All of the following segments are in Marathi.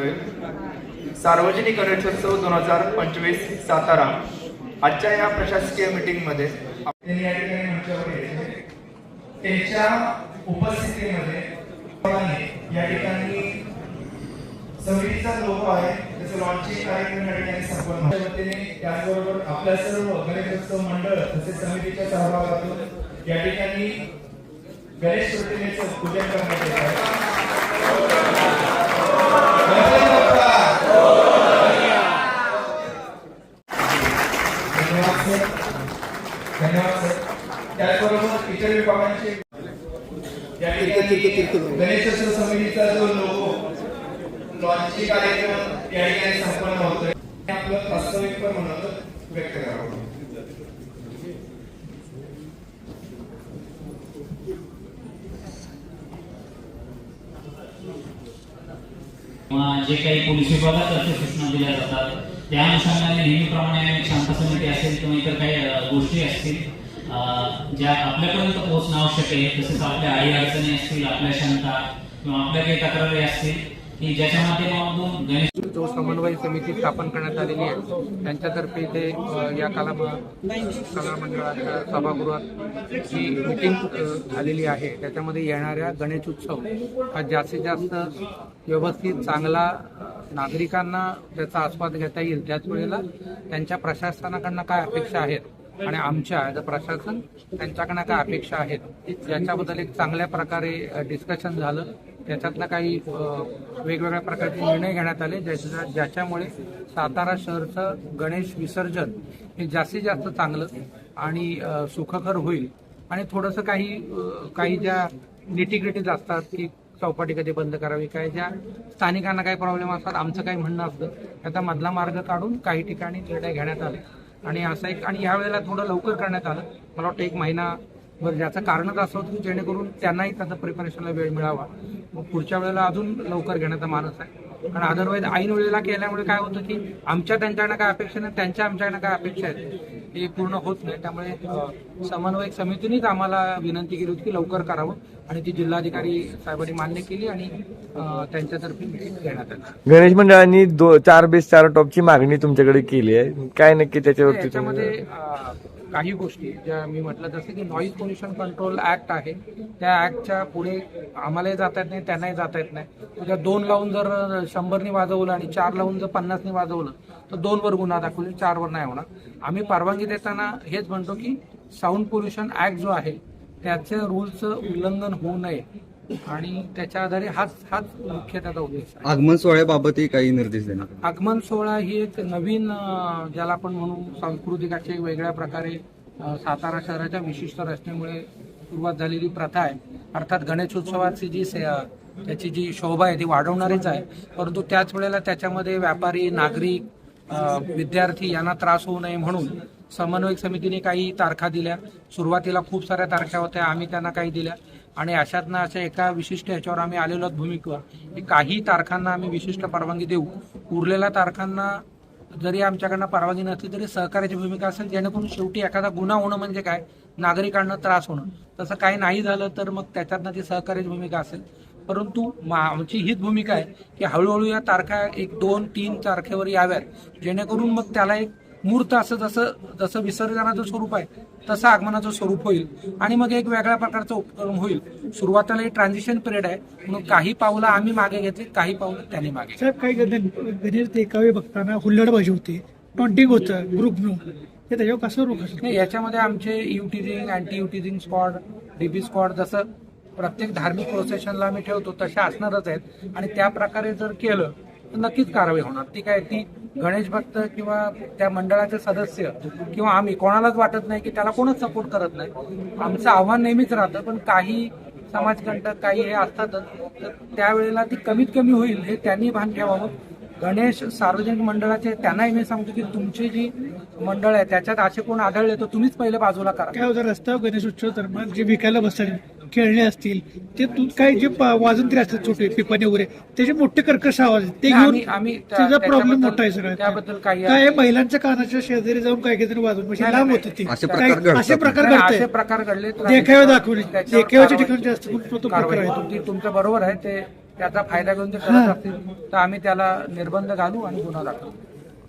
करतोय. सार्वजनिक गणेशोत्सव दोन हजार पंचवीस सातारा. आजच्या या प्रशासकीय मीटिंगमध्ये त्यांनी त्यांच्या उपस्थितीमध्ये या ठिकाणी समितीचा लोगो आहे त्याचं लॉन्चिंग कार्यक्रम या ठिकाणी संपन्न वतीने त्याचबरोबर आपल्या सर्व गणेशोत्सव मंडळ तसेच समितीच्या सहभागातून या ठिकाणी गणेश प्रतिमेचं पूजन करण्यात येत आहे. गणेशोत्सव समितीचा जो लोगो लॉन्चिंग कार्यक्रम या ठिकाणी संपन्न होतोय. आपलं प्रास्ताविक पण म्हणून व्यक्त करावं जे काही पोलीस विभागातर्फे सूचना दिल्या जातात. त्या अनुषंगाने नेहमीप्रमाणे शांत समिती असेल किंवा इतर काही गोष्टी असतील ज्या आपल्यापर्यंत पोहोचणं आवश्यक आहे तसेच आपल्या आई अडचणी असतील आपल्या शंका किंवा आपल्या काही तक्रारी असतील की ज्याच्या माध्यमातून गणेश जो समन्वय समिती स्थापन करण्यात आलेली आहे त्यांच्यातर्फे ते या कला कला मंडळाच्या सभागृहात जी मिटिंग झालेली आहे त्याच्यामध्ये येणाऱ्या गणेश उत्सव हा जास्तीत जास्त व्यवस्थित चांगला नागरिकांना त्याचा आस्वाद घेता येईल. त्याच वेळेला त्यांच्या प्रशासनाकडनं काय अपेक्षा आहेत आणि आमच्या ॲज अ प्रशासन त्यांच्याकडनं काय अपेक्षा आहेत. याच्याबद्दल एक चांगल्या प्रकारे डिस्कशन झालं. त्याच्यातनं काही वेगवेगळ्या प्रकारचे निर्णय घेण्यात आले. ज्याच्या ज्याच्यामुळे सातारा शहरचं गणेश विसर्जन हे जास्तीत जास्त चांगलं आणि सुखकर होईल. आणि थोडंसं काही काही ज्या निटीग्रिटीज असतात की चौपाटी कधी बंद करावी काय ज्या स्थानिकांना काही प्रॉब्लेम असतात आमचं काही म्हणणं असतं त्याचा मधला मार्ग काढून काही ठिकाणी निर्णय घेण्यात आले. आणि असं एक आणि यावेळेला थोडं लवकर करण्यात आलं. मला वाटतं एक महिना बरं ज्याचं कारणच असं होतं की जेणेकरून त्यांनाही त्याचा प्रिपरेशनला वेळ मिळावा. मग पुढच्या वेळेला अजून लवकर घेण्याचा मानस आहे. कारण अदरवाईज ऐन वेळेला केल्यामुळे काय होतं की आमच्या त्यांच्याकडनं काय अपेक्षा नाही त्यांच्या आमच्याकडनं काय अपेक्षा आहेत हे पूर्ण होत नाही. त्यामुळे समन्वयक समितीनेच आम्हाला विनंती केली होती की लवकर करावं. आणि ती जिल्हाधिकारी साहेबांनी मान्य केली आणि त्यांच्यातर्फे meeting घेण्यात आली. गणेश मंडळांनी दो चार बेस चार टॉपची मागणी तुमच्याकडे केली आहे. काय नक्की त्याच्यावरती काही गोष्टी ज्या मी म्हटलं जसं की नॉईज पोल्युशन कंट्रोल ऍक्ट आहे. त्या ऍक्टच्या पुढे आम्हालाही जाता येत नाही त्यांनाही जाता येत नाही. उद्या दोन लावून जर शंभरनी वाजवलं आणि चार लावून जर पन्नासनी वाजवलं तर दोन वर गुन्हा दाखवले चार वर नाही होणार. आम्ही परवानगी देताना हेच म्हणतो की साऊंड पोल्युशन ऍक्ट जो आहे त्याच्या रूल्सचं उल्लंघन होऊ नये. आणि त्याच्या आधारे हाच हाच मुख्य त्याचा उद्देश आहे. आगमन सोहळ्याबाबतही काही निर्देश आले. आगमन सोहळा ही एक नवीन अं, ज्याला आपण म्हणू सांस्कृतिक अशी एक वेगळ्या प्रकारे अं, सातारा शहराच्या विशिष्ट रचनेमुळे सुरुवात झालेली प्रथा आहे. अर्थात गणेशोत्सवाची जी से- अं, त्याची जी शोभा आहे ती वाढवणारीच आहे. परंतु त्याच वेळेला त्याच्यामध्ये व्यापारी नागरिक अं, विद्यार्थी यांना त्रास होऊ नये म्हणून समन्वयक समितीने काही तारखा दिल्या. सुरुवातीला खूप साऱ्या तारखा होत्या आम्ही त्यांना काही दिल्या. आणि अशातनं अशा एका विशिष्ट ह्याच्यावर आम्ही आलेलो आहोत भूमिकेवर. की काही तारखांना आम्ही विशिष्ट परवानगी देऊ. उरलेल्या तारखांना जरी आमच्याकडनं परवानगी नसली तरी सहकार्याची भूमिका असेल जेणेकरून शेवटी एखादा गुन्हा होणं म्हणजे काय? नागरिकांना त्रास होणं. तसं काही नाही झालं तर मग त्याच्यातनं ती सहकार्याची भूमिका असेल. परंतु मा- आमची हीच भूमिका आहे की हळूहळू या तारखा एक दोन तीन तारखेवर याव्यात. जेणेकरून मग त्याला एक मूर्त असं जसं जसं विसर्जनाचं स्वरूप आहे तसं आगमनाचं स्वरूप होईल. आणि मग एक वेगळ्या प्रकारचं उपक्रम होईल. सुरुवातीला एक ट्रान्झिशन पिरियड आहे. म्हणून काही पावलं आम्ही मागे घेतली काही पावलं त्यांनी मागे. साहेब काही गण- गणेश देखावे बघताना हुल्लडबाजी होते टॉन्टिंग होतं ग्रुपनं हे त्याच्यावर कसं रोख नाही याच्यामध्ये आमचे eve teasing anti eve teasing squad DB squad जसं प्रत्येक धार्मिक प्रोसेशनला आम्ही ठेवतो तशा असणारच आहेत. आणि त्या प्रकारे जर केलं तर नक्कीच कारवाई होणार. ती काय ती गणेश भक्त किंवा त्या मंडळाचे सदस्य किंवा आम्ही कोणालाच वाटत नाही की त्याला कोणच सपोर्ट करत नाही. आमचं आव्हान नेहमीच राहतं पण काही समाजकंटक काही हे असतातच तर त्यावेळेला ती कमीत कमी होईल हे त्यांनी भान ठेवावं. गणेश सार्वजनिक मंडळाचे त्यांनाही मी सांगतो की तुमची जी मंडळ आहे त्याच्यात असे कोण आढळले तर तुम्हीच पहिले बाजूला करा. काय होतं रस्त्यावर गणेश उत्सव मग जे विकायला बसतात खेळणे असतील ते तू काय जे वाजंत्री असतात छोटे पिपाने वगैरे त्याचे मोठे कर्कश आवाज. ते घेऊन त्याचा प्रॉब्लेम मोठा आहे सगळं त्याबद्दल काही- काय आहे, महिलांच्या कानाच्या शेजारी जाऊन काय काहीतरी वाजवून म्हणजे लांब होतं ते असे प्रकार घडतात. असे प्रकार घडले तर देखावे दाखवले देखाव्याच्या ठिकाणी जास्त तो प्रकार आहे. तुमची- तुमचं बरोबर आहे ते त्याचा फायदा घेऊन ते करत असतील तर आम्ही त्याला निर्बंध घालू आणि गुन्हा दाखल करू.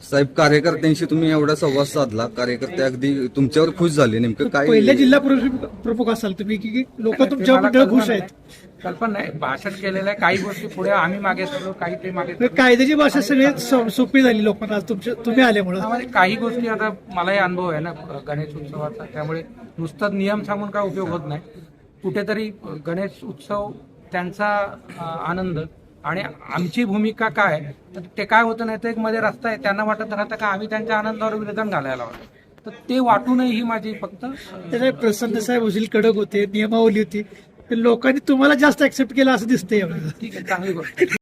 साहेब कार्यकर्त्यांशी तुम्ही एवढा संवाद साधला. कार्यकर्ते अगदी तुमच्यावर खुश झाले. नेमकं काय पहिल्या जिल्हा प्रमुख- प्रमुख असाल तुम्ही की लोक तुमच्याबद्दल खुश आहेत? नाही. कल्पना नाही. भाषण केलेलं आहे काही गोष्टी पुढे आम्ही मागे सरलो काही ते मागे सरलो. कायद्याची भाषा सगळी सो- सोपी झाली लोकांना. आज तुमच्या तुम्ही आल्यामुळं. त्यामध्ये काही गोष्टी आता मलाही अनुभव आहे ना गणेश उत्सवाचा. त्यामुळे नुसतं नियम सांगून काय उपयोग होत नाही. कुठेतरी गणेश उत्सव त्यांचा अं, आनंद आणि आमची भूमिका काय? तर ते काय होतं नाही तर एक मध्ये रस्ता आहे त्यांना वाटत राहतं का आम्ही त्यांच्या आनंदावर विधान घालायला हवं. तर ते वाटू नये ही माझी फक्त प्रसन्न साहेब वजील कडक होते नियमावली होती. लोकांनी तुम्हाला जास्त ऍक्सेप्ट केलं असं दिसतंय ठीक आहे चांगली गोष्ट.